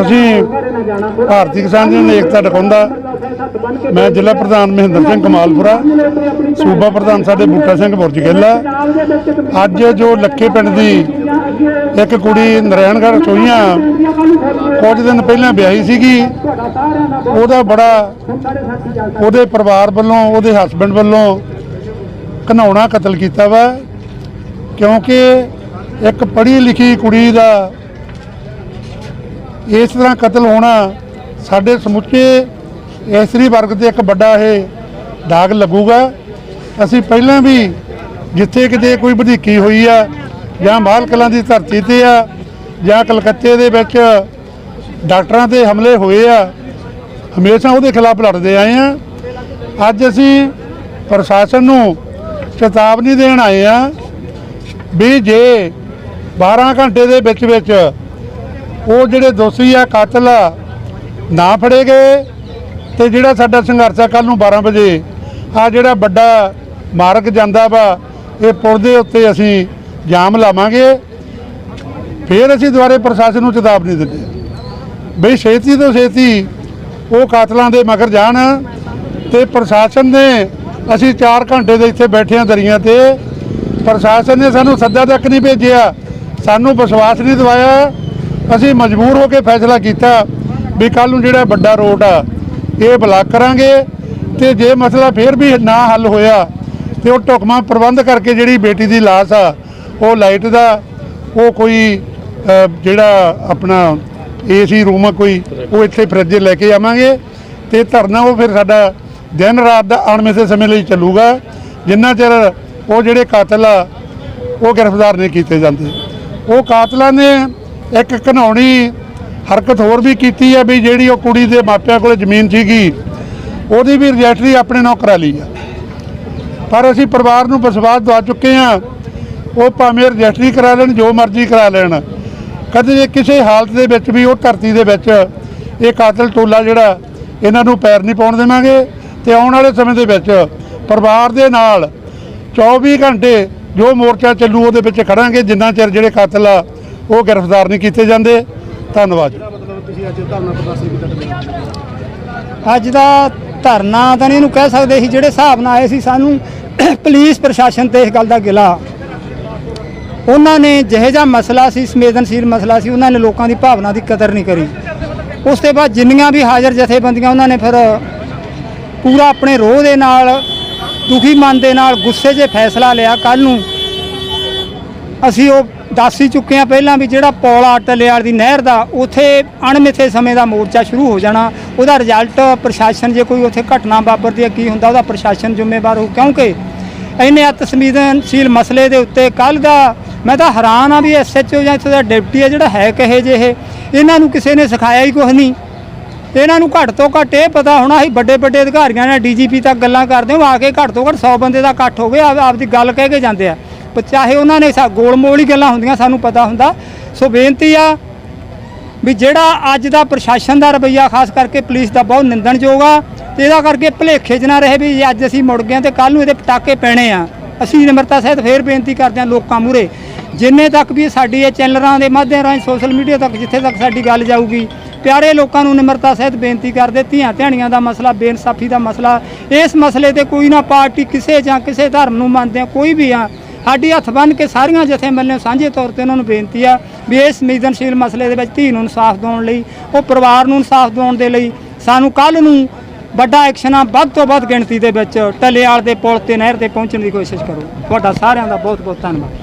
ਅਸੀਂ ਭਾਰਤੀ ਕਿਸਾਨ ਯੂਨੀਅਨ ਏਕਤਾ ਦਿਖਾਉਂਦਾ ਮੈਂ ਜ਼ਿਲ੍ਹਾ ਪ੍ਰਧਾਨ ਮਹਿੰਦਰ ਸਿੰਘ ਕਮਾਲਪੁਰਾ, ਸੂਬਾ ਪ੍ਰਧਾਨ ਸਾਡੇ ਬੂਟਾ ਸਿੰਘ ਬੁਰਜ ਅੱਜ ਜੋ ਲੱਖੇ ਪਿੰਡ ਦੀ ਇੱਕ ਕੁੜੀ ਨਰੈਣਗੜ੍ਹ ਚੋਈਆਂ ਕੁਝ ਦਿਨ ਪਹਿਲਾਂ ਵਿਆਹੀ ਸੀਗੀ, ਉਹਦਾ ਬੜਾ ਉਹਦੇ ਪਰਿਵਾਰ ਵੱਲੋਂ, ਉਹਦੇ ਹਸਬੰਡ ਵੱਲੋਂ ਘਨਾਉਣਾ ਕਤਲ ਕੀਤਾ ਵਾ, ਕਿਉਂਕਿ ਇੱਕ ਪੜ੍ਹੀ ਲਿਖੀ ਕੁੜੀ ਦਾ ਇਸ ਤਰ੍ਹਾਂ ਕਤਲ ਹੋਣਾ ਸਾਡੇ ਸਮੁੱਚੇ ਇਸਤਰੀ ਵਰਗ ਤੇ ਇੱਕ ਵੱਡਾ ਇਹ ਦਾਗ ਲੱਗੂਗਾ। ਅਸੀਂ ਪਹਿਲਾਂ ਵੀ ਜਿੱਥੇ ਕਿਤੇ ਕੋਈ ਵਧੀਕੀ ਹੋਈ ਆ ਜਾਂ ਮਾਲ ਕਲਾਂ ਦੀ ਧਰਤੀ ਤੇ ਆ ਜਾਂ ਕਲਕੱਤੇ ਦੇ ਵਿੱਚ ਡਾਕਟਰਾਂ ਤੇ ਹਮਲੇ ਹੋਏ ਆ, ਹਮੇਸ਼ਾ ਉਹਦੇ ਖਿਲਾਫ ਲੜਦੇ ਆਏ ਆ। ਅੱਜ ਅਸੀਂ ਪ੍ਰਸ਼ਾਸਨ ਨੂੰ ਚੇਤਾਵਨੀ ਦੇਣ ਆਏ ਆ ਵੀ ਜੇ 12 ਘੰਟੇ ਦੇ ਵਿੱਚ ਵਿੱਚ ਉਹ ਜਿਹੜੇ ਦੋਸ਼ੀ ਆ, ਕਾਤਲ ਆ, ਨਾ ਫੜੇ ਗਏ ਤੇ ਜਿਹੜਾ ਸਾਡਾ ਸੰਘਰਸ਼ ਆ ਕੱਲ ਨੂੰ 12 ਵਜੇ ਆ ਜਿਹੜਾ ਵੱਡਾ ਮਾਰਗ ਜਾਂਦਾ ਵਾ, ਇਹ ਪੁਲ ਦੇ ਉੱਤੇ ਅਸੀਂ ਜਾਮ ਲਾਵਾਂਗੇ। ਫਿਰ ਅਸੀਂ ਦੁਬਾਰੇ ਪ੍ਰਸ਼ਾਸਨ ਨੂੰ ਚੇਤਾਵਨੀ ਦਿੰਦੇ ਬਈ ਛੇਤੀ ਤੋਂ ਛੇਤੀ ਉਹ ਕਾਤਲਾਂ ਦੇ ਮਗਰ ਜਾਣ ਤੇ ਪ੍ਰਸ਼ਾਸਨ ਨੇ ਅਸੀਂ 4 ਘੰਟੇ ਦੇ ਇੱਥੇ ਬੈਠੇ ਹਾਂ ਦਰੀਆਂ ਤੇ। ਪ੍ਰਸ਼ਾਸਨ ਨੇ ਸਾਨੂੰ ਸੱਦਾ ਤੱਕ ਨਹੀਂ ਭੇਜਿਆ ਸਾਨੂੰ ਵਿਸ਼ਵਾਸ ਨਹੀਂ ਦਿਵਾਇਆ। ਅਸੀਂ ਮਜਬੂਰ ਹੋ ਕੇ ਫੈਸਲਾ ਕੀਤਾ ਵੀ ਕੱਲ ਨੂੰ ਜਿਹੜਾ ਵੱਡਾ ਰੋਡ ਆ, ਇਹ ਬਲਾਕ ਕਰਾਂਗੇ ਤੇ ਜੇ ਮਸਲਾ ਫੇਰ ਵੀ ਨਾ ਹੱਲ ਹੋਇਆ ਤੇ ਉਹ ਢੁਕਮਾ ਪ੍ਰਬੰਧ ਕਰਕੇ ਜਿਹੜੀ ਬੇਟੀ ਦੀ ਲਾਸ਼ ਆ, ਉਹ ਲਾਈਟ ਦਾ, ਉਹ ਕੋਈ ਜਿਹੜਾ ਆਪਣਾ ਏਸੀ ਰੂਮ ਆ ਕੋਈ, ਉਹ ਇੱਥੇ ਫਰਿੱਜ ਲੈ ਕੇ ਆਵਾਂਗੇ ਤੇ ਧਰਨਾ ਉਹ ਫਿਰ ਸਾਡਾ ਦਿਨ ਰਾਤ ਦਾ ਅਣਮਿੱਥੇ ਸਮੇਂ ਲਈ ਚੱਲੂਗਾ। ਜਿੰਨਾ ਚਿਰ ਉਹ ਜਿਹੜੇ ਕਾਤਲ ਆ, ਉਹ ਗ੍ਰਿਫਤਾਰ ਨਹੀਂ ਕੀਤੇ ਜਾਂਦੇ। ਉਹ ਕਾਤਲਾਂ ਨੇ ਇੱਕ ਘਨਾਉਣੀ ਹਰਕਤ ਹੋਰ ਵੀ ਕੀਤੀ ਹੈ ਵੀ ਜਿਹੜੀ ਉਹ ਕੁੜੀ ਦੇ ਮਾਪਿਆਂ ਕੋਲ ਜ਼ਮੀਨ ਸੀਗੀ, ਉਹਦੀ ਵੀ ਰਜਿਸਟਰੀ ਆਪਣੇ ਨਾਂ ਕਰਾ ਲਈ ਆ। ਪਰ ਅਸੀਂ ਪਰਿਵਾਰ ਨੂੰ ਵਿਸ਼ਵਾਸ ਦਵਾ ਚੁੱਕੇ ਆ ਉਹ ਭਾਵੇਂ ਰਜਿਸਟਰੀ ਕਰਾ ਲੈਣ, ਜੋ ਮਰਜ਼ੀ ਕਰਾ ਲੈਣ। ਕਦੇ ਕਿਸੇ ਹਾਲਤ ਦੇ ਵਿੱਚ ਵੀ, ਉਹ ਧਰਤੀ ਦੇ ਵਿੱਚ ਇਹ ਕਾਤਲ ਟੋਲਾ ਜਿਹੜਾ, ਇਹਨਾਂ ਨੂੰ ਪੈਰ ਨਹੀਂ ਪਾਉਣ ਦੇਵਾਂਗੇ। ਤੇ ਆਉਣ ਵਾਲੇ ਸਮੇਂ ਦੇ ਵਿੱਚ ਪਰਿਵਾਰ ਦੇ ਨਾਲ 24 ਘੰਟੇ ਜੋ ਮੋਰਚਾ ਚੱਲੂ ਉਹਦੇ ਵਿੱਚ ਖੜਾਂਗੇ ਜਿੰਨਾ ਚਿਰ ਜਿਹੜੇ ਕਾਤਲ ਆ ਉਹ ਗ੍ਰਿਫਤਾਰ ਨਹੀਂ ਕੀਤੇ ਜਾਂਦੇ। ਧੰਨਵਾਦ। ਅੱਜ ਦਾ ਧਰਨਾ ਤਾਂ ਨਹੀਂ ਇਹਨੂੰ ਕਹਿ ਸਕਦੇ ਸੀ ਜਿਹੜੇ ਹਿਸਾਬ ਨਾਲ ਆਏ ਸੀ ਸਾਨੂੰ ਪੁਲਿਸ ਪ੍ਰਸ਼ਾਸਨ ਤੇ ਇਸ ਗੱਲ ਦਾ ਗਿਲਾ। ਉਹਨਾਂ ਨੇ ਜਿਹੇ ਜਿਹਾ ਮਸਲਾ ਸੀ ਸੰਵੇਦਨਸ਼ੀਲ ਮਸਲਾ ਸੀ ਉਹਨਾਂ ਨੇ ਲੋਕਾਂ ਦੀ ਭਾਵਨਾ ਦੀ ਕਦਰ ਨਹੀਂ ਕਰੀ। ਉਸ ਤੋਂ ਬਾਅਦ ਜਿੰਨੀਆਂ ਵੀ ਹਾਜ਼ਰ ਜਥੇਬੰਦੀਆਂ ਉਹਨਾਂ ਨੇ ਫਿਰ ਪੂਰਾ ਆਪਣੇ ਰੋਹ ਦੇ ਨਾਲ ਦੁਖੀ ਮਨ ਦੇ ਨਾਲ ਗੁੱਸੇ 'ਚ ਫੈਸਲਾ ਲਿਆ ਕੱਲ ਨੂੰ। ਅਸੀਂ ਉਹ ਦੱਸ ਹੀ ਚੁੱਕੇ ਆ ਪਹਿਲਾਂ ਵੀ ਜਿਹੜਾ ਪੌਲਾ ਟਲਿਆਲ ਦੀ ਨਹਿਰ ਦਾ ਉਥੇ ਅਣਮਿੱਥੇ ਸਮੇਂ ਦਾ ਮੋਰਚਾ ਸ਼ੁਰੂ ਹੋ ਜਾਣਾ, ਉਹਦਾ ਰਿਜ਼ਲਟ ਪ੍ਰਸ਼ਾਸਨ ਜੇ ਕੋਈ ਉਥੇ ਘਟਨਾ ਵਾਪਰਦੀ ਹੈ, ਕੀ ਹੁੰਦਾ, ਉਹਦਾ ਪ੍ਰਸ਼ਾਸਨ ਜ਼ਿੰਮੇਵਾਰ ਹੋ ਕਿਉਂਕਿ ਇੰਨੇ ਅਤਸੰਵੇਦਨਸ਼ੀਲ ਮਸਲੇ ਦੇ ਉੱਤੇ ਕੱਲ ਦਾ ਮੈਂ ਤਾਂ ਹੈਰਾਨ ਆ ਵੀ ਐਸਐਚਓ ਜਾਂ ਇੱਥੇ ਦਾ ਡਿਪਟੀ ਹੈ ਜਿਹੜਾ ਹੈ ਕਹੇ ਜਿਹੇ, ਇਹਨਾਂ ਨੂੰ ਕਿਸੇ ਨੇ ਸਿਖਾਇਆ ਹੀ ਕੁਝ ਨਹੀਂ। ਇਹਨਾਂ ਨੂੰ ਘੱਟ ਤੋਂ ਘੱਟ ਇਹ ਪਤਾ ਹੋਣਾ ਸੀ ਵੱਡੇ ਵੱਡੇ ਅਧਿਕਾਰੀਆਂ ਨਾਲ ਡੀਜੀਪੀ ਤੱਕ ਗੱਲਾਂ ਕਰਦੇ ਹੋ ਆ ਕੇ ਘੱਟ ਤੋਂ ਘੱਟ 100 ਬੰਦੇ ਦਾ ਇਕੱਠ ਹੋਵੇ ਆਪਦੀ ਗੱਲ ਕਹਿ ਕੇ ਜਾਂਦੇ ਆ। ਪਰ ਚਾਹੇ ਉਹਨਾਂ ਨੇ ਸਾ ਗੋਲਮੋਲ ਹੀ ਗੱਲਾਂ ਹੁੰਦੀਆਂ, ਸਾਨੂੰ ਪਤਾ ਹੁੰਦਾ। ਸੋ ਬੇਨਤੀ ਆ ਵੀ ਜਿਹੜਾ ਅੱਜ ਦਾ ਪ੍ਰਸ਼ਾਸਨ ਦਾ ਰਵੱਈਆ, ਖਾਸ ਕਰਕੇ ਪੁਲਿਸ ਦਾ ਬਹੁਤ ਨਿੰਦਣਯੋਗ ਆ, ਤੇ ਇਹਦਾ ਕਰਕੇ ਭਲੇਖੇ 'ਚ ਨਾ ਰਹੇ ਵੀ ਜੇ ਅੱਜ ਅਸੀਂ ਮੁੜ ਗਏ ਤੇ ਕੱਲ ਨੂੰ ਇਹਦੇ ਪਟਾਕੇ ਪੈਣੇ ਆ। ਅਸੀਂ ਨਿਮਰਤਾ ਸਹਿਤ ਫੇਰ ਬੇਨਤੀ ਕਰਦੇ ਹਾਂ ਲੋਕਾਂ ਮੂਰੇ ਜਿੰਨੇ ਤੱਕ ਵੀ ਸਾਡੀ ਇਹ ਚੈਨਲਾਂ ਦੇ ਮਾਧਿਅਮ ਰਾਹੀਂ ਸੋਸ਼ਲ ਮੀਡੀਆ ਤੱਕ, ਜਿੱਥੇ ਤੱਕ ਸਾਡੀ ਗੱਲ ਜਾਊਗੀ ਪਿਆਰੇ ਲੋਕਾਂ ਨੂੰ ਨਿਮਰਤਾ ਸਹਿਤ ਬੇਨਤੀ ਕਰਦੇ ਧੀਆਂ ਧਿਆਣੀਆਂ ਦਾ ਮਸਲਾ, ਬੇਇਨਸਾਫੀ ਦਾ ਮਸਲਾ, ਇਸ ਮਸਲੇ ਤੇ ਕੋਈ ਨਾ ਪਾਰਟੀ ਕਿਸੇ ਜਾਂ ਕਿਸੇ ਧਰਮ ਨੂੰ ਮੰਨਦੇ ਆ ਕੋਈ ਵੀ ਆ, ਸਾਡੀ ਹੱਥ ਬੰਨ ਕੇ ਸਾਰੀਆਂ ਜਥੇਬੰਦੀਆਂ ਸਾਂਝੇ ਤੌਰ ਤੇ ਉਹਨਾਂ ਨੂੰ ਬੇਨਤੀ ਆ ਵੀ ਇਸ ਸੰਵੇਦਨਸ਼ੀਲ ਮਸਲੇ ਦੇ ਵਿੱਚ ਧੀ ਨੂੰ ਇਨਸਾਫ ਦਿਵਾਉਣ ਲਈ, ਉਹ ਪਰਿਵਾਰ ਨੂੰ ਇਨਸਾਫ ਦਿਵਾਉਣ ਦੇ ਲਈ, ਸਾਨੂੰ ਕੱਲ ਨੂੰ ਵੱਡਾ ਐਕਸ਼ਨ ਆ, ਵੱਧ ਤੋਂ ਵੱਧ ਗਿਣਤੀ ਦੇ ਵਿੱਚ ਟੱਲੇਵਾਲ ਦੇ ਪੁਲ ਤੇ, ਨਹਿਰ ਤੇ ਪਹੁੰਚਣ ਦੀ ਕੋਸ਼ਿਸ਼ ਕਰੋ। ਤੁਹਾਡਾ ਸਾਰਿਆਂ ਦਾ ਬਹੁਤ ਬਹੁਤ ਧੰਨਵਾਦ।